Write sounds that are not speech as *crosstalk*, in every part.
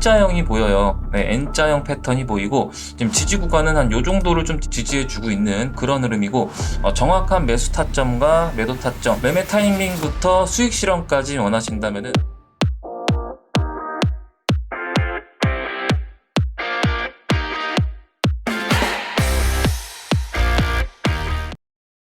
X자형이 보여요. 네, N자형 패턴이 보이고 지금 지지 구간은 한 요 정도를 좀 지지해주고 있는 그런 흐름이고 어, 정확한 매수 타점과 매도 타점, 매매 타이밍부터 수익 실현까지 원하신다면은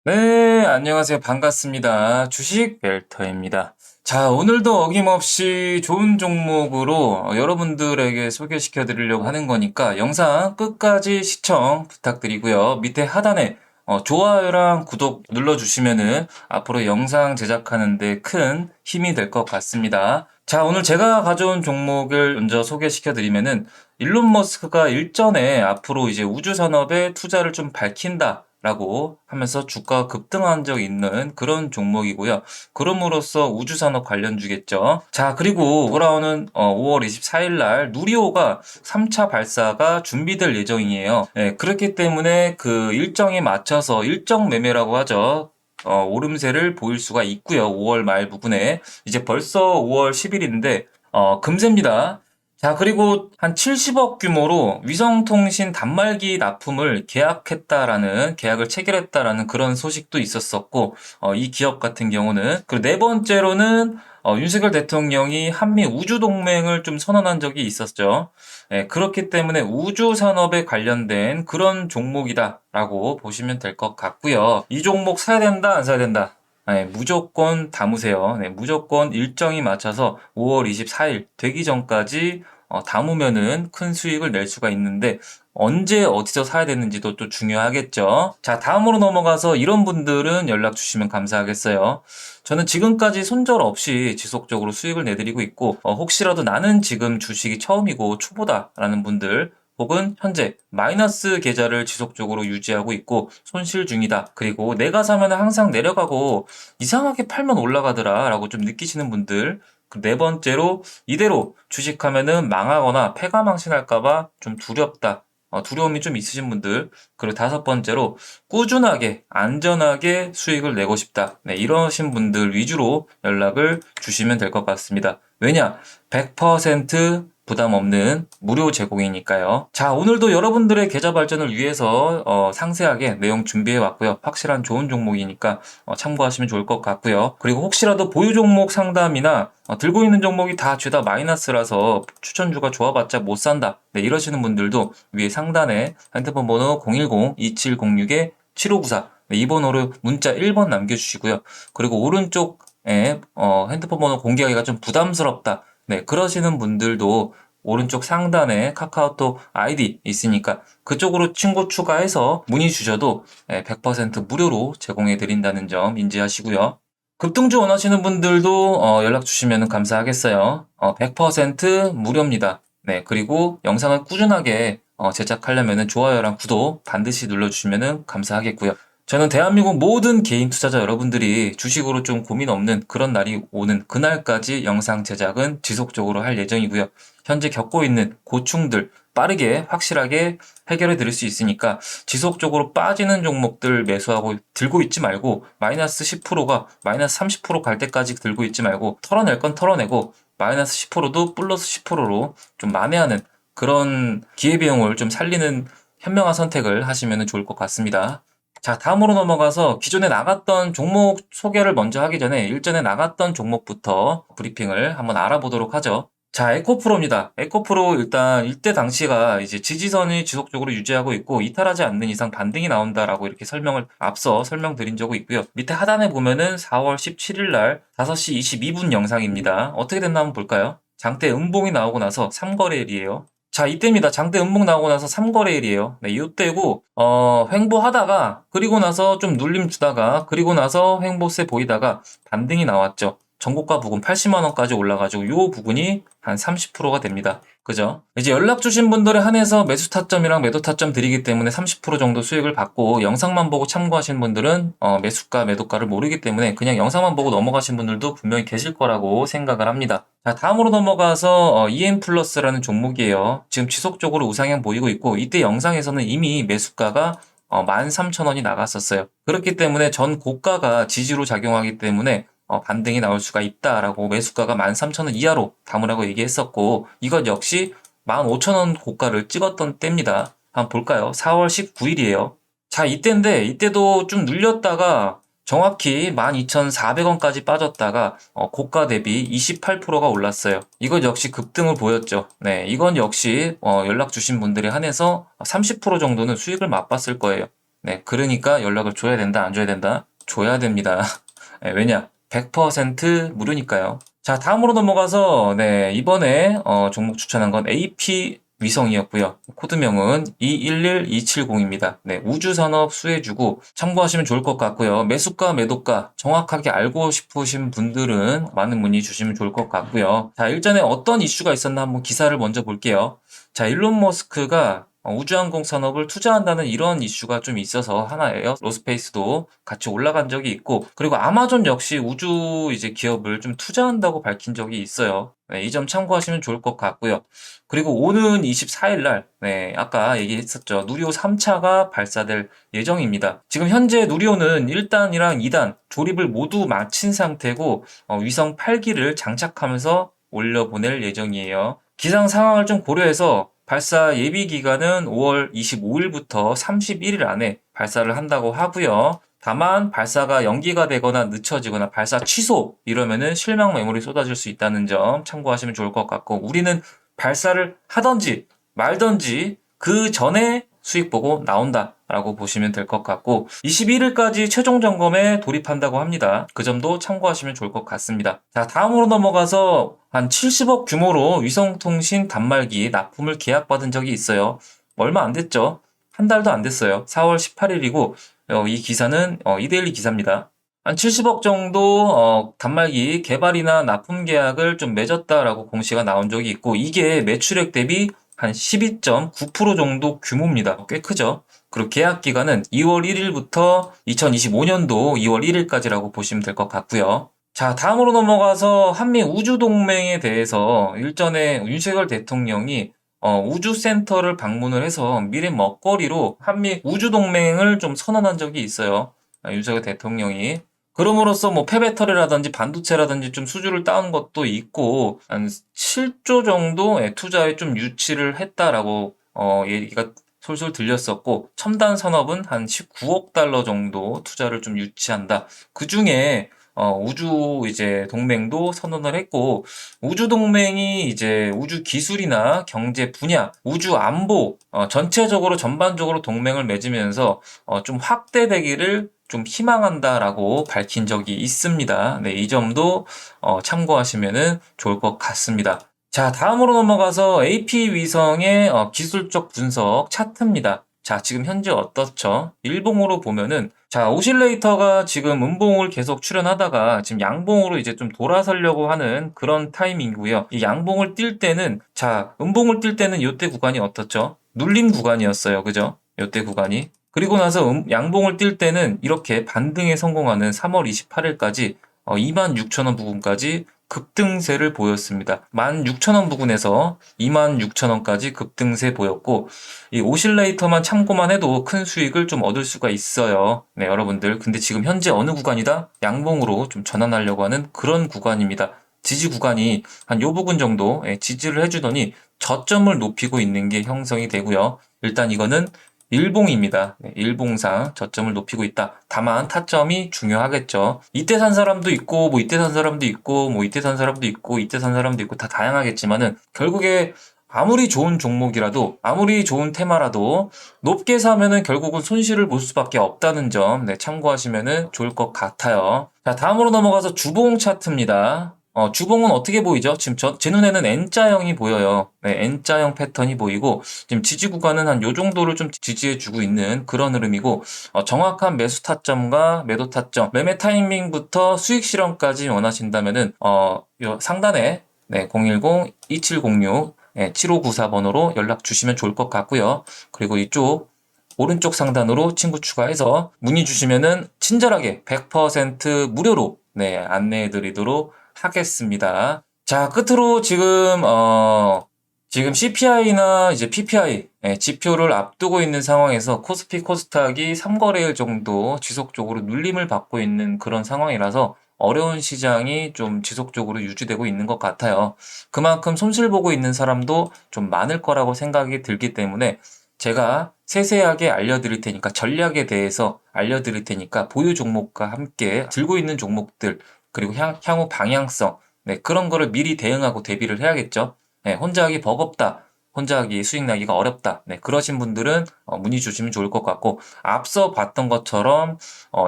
네, 안녕하세요. 반갑습니다. 주식 벨터입니다. 자, 오늘도 어김없이 좋은 종목으로 어, 여러분들에게 소개시켜 드리려고 하는 거니까 영상 끝까지 시청 부탁드리고요. 밑에 하단에 어, 좋아요랑 구독 눌러주시면은 앞으로 영상 제작하는데 큰 힘이 될 것 같습니다. 자, 오늘 제가 가져온 종목을 먼저 소개시켜 드리면은 일론 머스크가 일전에 앞으로 이제 우주 산업에 투자를 좀 밝힌다. 라고 하면서 주가가 급등한 적 있는 그런 종목이고요. 그럼으로써 우주산업 관련주겠죠. 자, 그리고 돌아오는 어, 5월 24일 날 누리호가 3차 발사가 준비될 예정이에요. 예, 그렇기 때문에 그 일정에 맞춰서 일정 매매라고 하죠. 어, 오름세를 보일 수가 있고요. 5월 말 부분에 이제 벌써 5월 10일인데 어, 금세입니다. 자, 그리고 한 70억 규모로 위성통신 단말기 납품을 계약했다라는, 계약을 체결했다라는 그런 소식도 있었었고, 어, 이 기업 같은 경우는. 그리고 네 번째로는, 어, 윤석열 대통령이 한미 우주동맹을 좀 선언한 적이 있었죠. 예, 그렇기 때문에 우주 산업에 관련된 그런 종목이다라고 보시면 될 것 같고요. 이 종목 사야 된다, 안 사야 된다? 네, 무조건 담으세요. 네, 무조건 일정이 맞춰서 5월 24일 되기 전까지 어, 담으면은 큰 수익을 낼 수가 있는데 언제 어디서 사야 되는지도 또 중요하겠죠. 자, 다음으로 넘어가서 이런 분들은 연락 주시면 감사하겠어요. 저는 지금까지 손절 없이 지속적으로 수익을 내드리고 있고 어, 혹시라도 나는 지금 주식이 처음이고 초보다라는 분들 혹은 현재 마이너스 계좌를 지속적으로 유지하고 있고 손실 중이다. 그리고 내가 사면 항상 내려가고 이상하게 팔면 올라가더라 라고 좀 느끼시는 분들 그네 번째로 이대로 주식하면은 망하거나 폐가망신할까봐 좀 두렵다. 어, 두려움이 좀 있으신 분들 그리고 다섯 번째로 꾸준하게 안전하게 수익을 내고 싶다. 네, 이러신 분들 위주로 연락을 주시면 될 것 같습니다. 왜냐? 100% 부담 없는 무료 제공이니까요. 자, 오늘도 여러분들의 계좌 발전을 위해서 어, 상세하게 내용 준비해 왔고요. 확실한 좋은 종목이니까 어, 참고하시면 좋을 것 같고요. 그리고 혹시라도 보유 종목 상담이나 어, 들고 있는 종목이 다 죄다 마이너스라서 추천주가 좋아봤자 못 산다. 네, 이러시는 분들도 위에 상단에 핸드폰 번호 010-2706-7594 네, 이 번호로 문자 1번 남겨주시고요. 그리고 오른쪽에 어, 핸드폰 번호 공개하기가 좀 부담스럽다. 네, 그러시는 분들도 오른쪽 상단에 카카오톡 아이디 있으니까 그쪽으로 친구 추가해서 문의 주셔도 100% 무료로 제공해 드린다는 점 인지하시고요. 급등주 원하시는 분들도 어, 연락 주시면 감사하겠어요. 어, 100% 무료입니다. 네, 그리고 영상을 꾸준하게 어, 제작하려면 좋아요랑 구독 반드시 눌러주시면 감사하겠고요. 저는 대한민국 모든 개인 투자자 여러분들이 주식으로 좀 고민 없는 그런 날이 오는 그날까지 영상 제작은 지속적으로 할 예정이고요. 현재 겪고 있는 고충들 빠르게 확실하게 해결해 드릴 수 있으니까 지속적으로 빠지는 종목들 매수하고 들고 있지 말고 마이너스 10%가 마이너스 30%갈 때까지 들고 있지 말고 털어낼 건 털어내고 마이너스 10%도 플러스 10%로 좀 만회하는 그런 기회비용을 좀 살리는 현명한 선택을 하시면 좋을 것 같습니다. 자, 다음으로 넘어가서 기존에 나갔던 종목 소개를 먼저 하기 전에 일전에 나갔던 종목부터 브리핑을 한번 알아보도록 하죠. 자, 에코프로입니다. 에코프로 일단 이때 당시가 이제 지지선이 지속적으로 유지하고 있고 이탈하지 않는 이상 반등이 나온다라고 이렇게 설명을 앞서 설명드린 적이 있고요. 밑에 하단에 보면은 4월 17일 날 5시 22분 영상입니다. 어떻게 됐나 한번 볼까요? 장대 음봉이 나오고 나서 3거래일이에요. 자, 이때입니다. 장대 음봉 나오고 나서 3거래 일이에요. 네, 이때고, 어, 횡보하다가, 그리고 나서 좀 눌림 주다가, 그리고 나서 횡보세 보이다가 반등이 나왔죠. 전고가 부근 80만 원까지 올라가지고 요 부분이 한 30%가 됩니다. 그죠? 이제 연락 주신 분들에 한해서 매수 타점이랑 매도 타점 드리기 때문에 30% 정도 수익을 받고 영상만 보고 참고하신 분들은 어, 매수가 매도가를 모르기 때문에 그냥 영상만 보고 넘어가신 분들도 분명히 계실 거라고 생각을 합니다. 자 다음으로 넘어가서 어, EM 플러스라는 종목이에요. 지금 지속적으로 우상향 보이고 있고 이때 영상에서는 이미 매수가가 어, 13,000원이 나갔었어요. 그렇기 때문에 전 고가가 지지로 작용하기 때문에 어, 반등이 나올 수가 있다라고 매수가가 13,000원 이하로 담으라고 얘기했었고 이것 역시 15,000원 고가를 찍었던 때입니다. 한번 볼까요? 4월 19일이에요. 자, 이때인데 이때도 좀 눌렸다가 정확히 12,400원까지 빠졌다가 어, 고가 대비 28%가 올랐어요. 이건 역시 급등을 보였죠. 네, 이건 역시 어, 연락 주신 분들에 한해서 30% 정도는 수익을 맛봤을 거예요. 네, 그러니까 연락을 줘야 된다, 안 줘야 된다? 줘야 됩니다. *laughs* 네, 왜냐? 100% 무료니까요. 자, 다음으로 넘어가서 네, 이번에 어, 종목 추천한 건 AP 위성이었고요. 코드명은 211270입니다. 네, 우주산업 수혜주고 참고하시면 좋을 것 같고요. 매수가, 매도가 정확하게 알고 싶으신 분들은 많은 문의 주시면 좋을 것 같고요. 자, 일전에 어떤 이슈가 있었나 한번 기사를 먼저 볼게요. 자, 일론 머스크가 어, 우주항공 산업을 투자한다는 이런 이슈가 좀 있어서 하나예요. 로스페이스도 같이 올라간 적이 있고, 그리고 아마존 역시 우주 이제 기업을 좀 투자한다고 밝힌 적이 있어요. 네, 이점 참고하시면 좋을 것 같고요. 그리고 오는 24일 날, 네, 아까 얘기했었죠. 누리호 3차가 발사될 예정입니다. 지금 현재 누리호는 1단이랑 2단 조립을 모두 마친 상태고, 어, 위성 8기를 장착하면서 올려보낼 예정이에요. 기상 상황을 좀 고려해서 발사 예비 기간은 5월 25일부터 31일 안에 발사를 한다고 하고요. 다만 발사가 연기가 되거나 늦춰지거나 발사 취소 이러면은 실망 매물이 쏟아질 수 있다는 점 참고하시면 좋을 것 같고 우리는 발사를 하던지 말던지 그 전에 수익 보고 나온다 라고 보시면 될 것 같고 21일까지 최종 점검에 돌입한다고 합니다. 그 점도 참고하시면 좋을 것 같습니다. 자 다음으로 넘어가서 한 70억 규모로 위성통신 단말기 납품을 계약받은 적이 있어요. 얼마 안 됐죠? 한 달도 안 됐어요. 4월 18일이고 어, 이 기사는 어, 이데일리 기사입니다. 한 70억 정도 어, 단말기 개발이나 납품 계약을 좀 맺었다라고 공시가 나온 적이 있고 이게 매출액 대비 한 12.9% 정도 규모입니다. 꽤 크죠? 그리고 계약 기간은 2월 1일부터 2025년도 2월 1일까지라고 보시면 될 것 같고요. 자, 다음으로 넘어가서 한미 우주동맹에 대해서 일전에 윤석열 대통령이 어, 우주센터를 방문을 해서 미래 먹거리로 한미 우주동맹을 좀 선언한 적이 있어요. 아, 윤석열 대통령이. 그럼으로써 뭐 폐배터리라든지 반도체라든지 좀 수주를 따온 것도 있고 한 7조 정도 의 투자에 좀 유치를 했다라고 어 얘기가 솔솔 들렸었고 첨단 산업은 한 19억 달러 정도 투자를 좀 유치한다. 그 중에 어, 우주 이제 동맹도 선언을 했고 우주 동맹이 이제 우주 기술이나 경제 분야, 우주 안보 어, 전체적으로 전반적으로 동맹을 맺으면서 어, 좀 확대되기를 좀 희망한다라고 밝힌 적이 있습니다. 네, 이 점도 어, 참고하시면 좋을 것 같습니다. 자, 다음으로 넘어가서 AP 위성의 어, 기술적 분석 차트입니다. 자, 지금 현재 어떻죠? 일봉으로 보면은 자, 오실레이터가 지금 음봉을 계속 출현하다가 지금 양봉으로 이제 좀 돌아서려고 하는 그런 타이밍이고요. 이 양봉을 뛸 때는 자, 음봉을 뛸 때는 이때 구간이 어떻죠? 눌림 구간이었어요. 그죠? 이때 구간이. 그리고 나서 음, 양봉을 뛸 때는 이렇게 반등에 성공하는 3월 28일까지 어, 26,000원 부분까지 급등세를 보였습니다. 16,000원 부근에서 26,000원까지 급등세 보였고 이 오실레이터만 참고만 해도 큰 수익을 좀 얻을 수가 있어요. 네, 여러분들. 근데 지금 현재 어느 구간이다? 양봉으로 좀 전환하려고 하는 그런 구간입니다. 지지 구간이 한 요 부분 정도 예, 지지를 해주더니 저점을 높이고 있는 게 형성이 되고요. 일단 이거는 일봉입니다. 네, 일봉상 저점을 높이고 있다. 다만 타점이 중요하겠죠. 이때 산 사람도 있고, 뭐 이때 산 사람도 있고, 뭐 이때 산 사람도 있고, 이때 산 사람도 있고, 다 다양하겠지만은 결국에 아무리 좋은 종목이라도, 아무리 좋은 테마라도 높게 사면은 결국은 손실을 볼 수밖에 없다는 점, 네, 참고하시면은 좋을 것 같아요. 자, 다음으로 넘어가서 주봉 차트입니다. 어, 주봉은 어떻게 보이죠? 지금 저, 제 눈에는 N자형이 보여요. 네, N자형 패턴이 보이고, 지금 지지 구간은 한 요 정도를 좀 지지해주고 있는 그런 흐름이고, 어, 정확한 매수 타점과 매도 타점, 매매 타이밍부터 수익 실험까지 원하신다면은, 어, 요 상단에, 네, 010-2706, 네, 7594번으로 연락 주시면 좋을 것 같고요. 그리고 이쪽, 오른쪽 상단으로 친구 추가해서 문의 주시면은 친절하게 100% 무료로 네, 안내해 드리도록 하겠습니다. 자, 끝으로 지금, 어, 지금 CPI나 이제 PPI, 예, 지표를 앞두고 있는 상황에서 코스피 코스닥이 3거래일 정도 지속적으로 눌림을 받고 있는 그런 상황이라서 어려운 시장이 좀 지속적으로 유지되고 있는 것 같아요. 그만큼 손실 보고 있는 사람도 좀 많을 거라고 생각이 들기 때문에 제가 세세하게 알려드릴 테니까 전략에 대해서 알려드릴 테니까 보유 종목과 함께 들고 있는 종목들 그리고 향, 향후 방향성 네, 그런 거를 미리 대응하고 대비를 해야겠죠. 네, 혼자 하기 버겁다. 혼자 하기 수익 나기가 어렵다. 네, 그러신 분들은 어, 문의 주시면 좋을 것 같고 앞서 봤던 것처럼 어,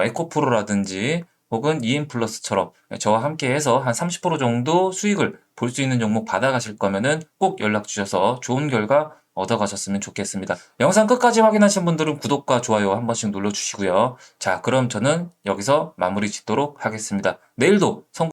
에코프로라든지 혹은 이인플러스처럼 저와 함께 해서 한 30% 정도 수익을 볼 수 있는 종목 받아가실 거면은 꼭 연락 주셔서 좋은 결과 얻어가셨으면 좋겠습니다. 영상 끝까지 확인하신 분들은 구독과 좋아요 한 번씩 눌러주시고요. 자, 그럼 저는 여기서 마무리 짓도록 하겠습니다. 내일도 성